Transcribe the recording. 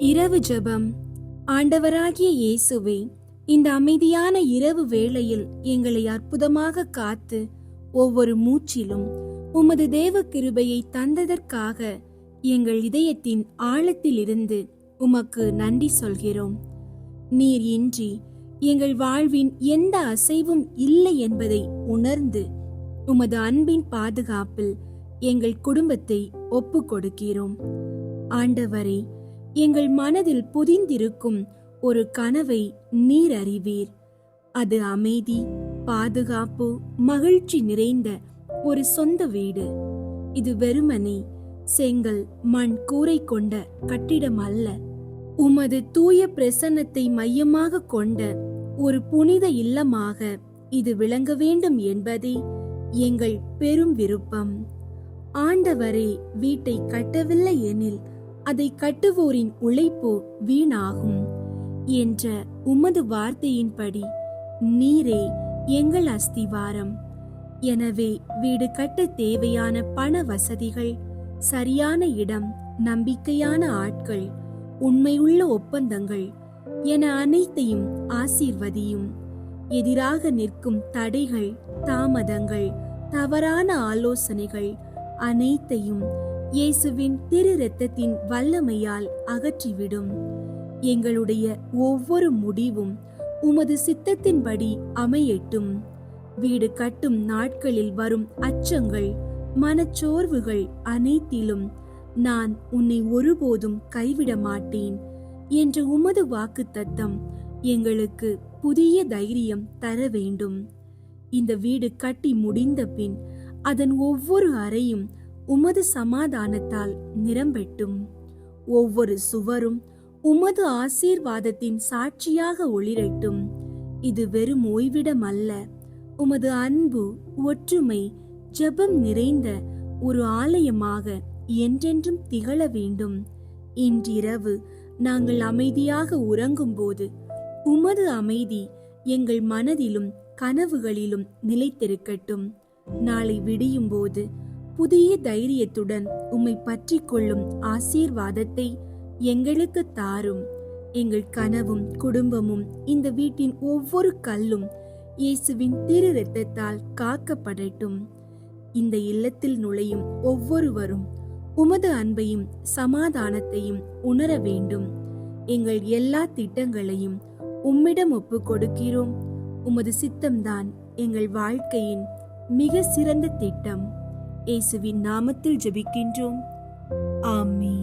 இரவு ஜெபம். ஆண்டவராகிய இயேசுவே இந்த அமைதியான இரவு வேளையில் எங்களை அற்புதமாக காத்து ஒவ்வொரு மூச்சிலும் உமது தேவ கிருபையை தந்ததற்காக எங்கள் இதயத்தின் ஆழத்திலிருந்து உமக்கு நன்றி சொல்கிறோம். நீர் இன்றி எங்கள் வாழ்வின் எந்த அசைவும் இல்லை என்பதை உணர்ந்து உமது அன்பின் பாதுகாப்பில் எங்கள் குடும்பத்தை ஒப்புக்கொடுக்கிறோம். கொடுக்கிறோம் ஆண்டவரே எங்கள் மனதில் புதிந்திருக்கும் ஒரு கனவை நீர் அறிவீர். அது அமைதி பாதுகாப்பு மகிழ்ச்சி நிறைந்த ஒரு சொந்த வீடு. இது வெறுமனே செங்கல் மண் கூரை கொண்ட கட்டிடம் அல்ல. உமது தூய பிரசன்னத்தை மையமாக கொண்ட ஒரு புனித இல்லமாக இது விளங்க வேண்டும் என்பதே எங்கள் பெரும் விருப்பம். ஆண்டவரே வீட்டை கட்டவில்லை எனில் அதை கட்டுவோரின் உழைப்பு வீணாகும் என்ற உமது வார்த்தையின்படி நீரே எங்கள் அஸ்திவாரம். எனவே வீடு கட்ட தேவையான பண வசதிகள் சரியான இடம் நம்பிக்கையான ஆட்கள் உண்மையுள்ள ஒப்பந்தங்கள் என அனைத்தையும் ஆசீர்வதியும். எதிராக நிற்கும் தடைகள் தாமதங்கள் தவறான ஆலோசனைகள் அனைத்தையும் இயேசுவின் திரு இரத்தத்தின் வல்லமையால் அகற்றிவிடும். எங்களுடைய ஒவ்வொரு முடிவும் உமது சித்தத்தின்படி அமையட்டும். வீடு கட்டும் நாட்களில் வரும் அச்சங்கள் மனச்சோர்வுகள் அனைத்திலும் நான் உன்னை ஒருபோதும் கைவிட மாட்டேன் என்ற உமது வாக்கு தத்தம் எங்களுக்கு புதிய தைரியம் தர வேண்டும். இந்த வீடு கட்டி முடிந்த பின் அதன் ஒவ்வொரு அறையும் உமது சமாதானத்தால் நிரம்பெட்டும். ஒவ்வொரு சுவரும் உமது ஆசீர்வாதத்தின் சாட்சியாக ஒளிரட்டும். இது வெறும் ஓய்விடம் அல்ல உமது அன்பு ஒற்றுமை ஜெபம் நிறைந்த ஒரு ஆலயமாக என்றென்றும் திகழ வேண்டும். இன்றிரவு நாங்கள் அமைதியாக உறங்கும்போது உமது அமைதி எங்கள் மனதிலும் கனவுகளிலும் நிலைத்திருக்கட்டும். நாளை விடியும் போது புதிய தைரியத்துடன் உம்மை பற்றி கொள்ளும் ஆசீர்வாதத்தை எங்களுக்கு தாரும். எங்கள் கனவும் குடும்பமும் இந்த வீட்டின் ஒவ்வொரு கல்லும் இயேசுவின் திரு இரத்தத்தால் காக்கப்படட்டும். இந்த இல்லத்தில் நுழையும் ஒவ்வொருவரும் உமது அன்பையும் சமாதானத்தையும் உணர வேண்டும். எங்கள் எல்லா திட்டங்களையும் உம்மிடம் ஒப்புக் கொடுக்கிறோம் உமது சித்தம்தான் எங்கள் வாழ்க்கையின் மிக சிறந்த திட்டம். இயேசுவின் நாமத்தில் ஜபிக்கின்றோம். ஆமே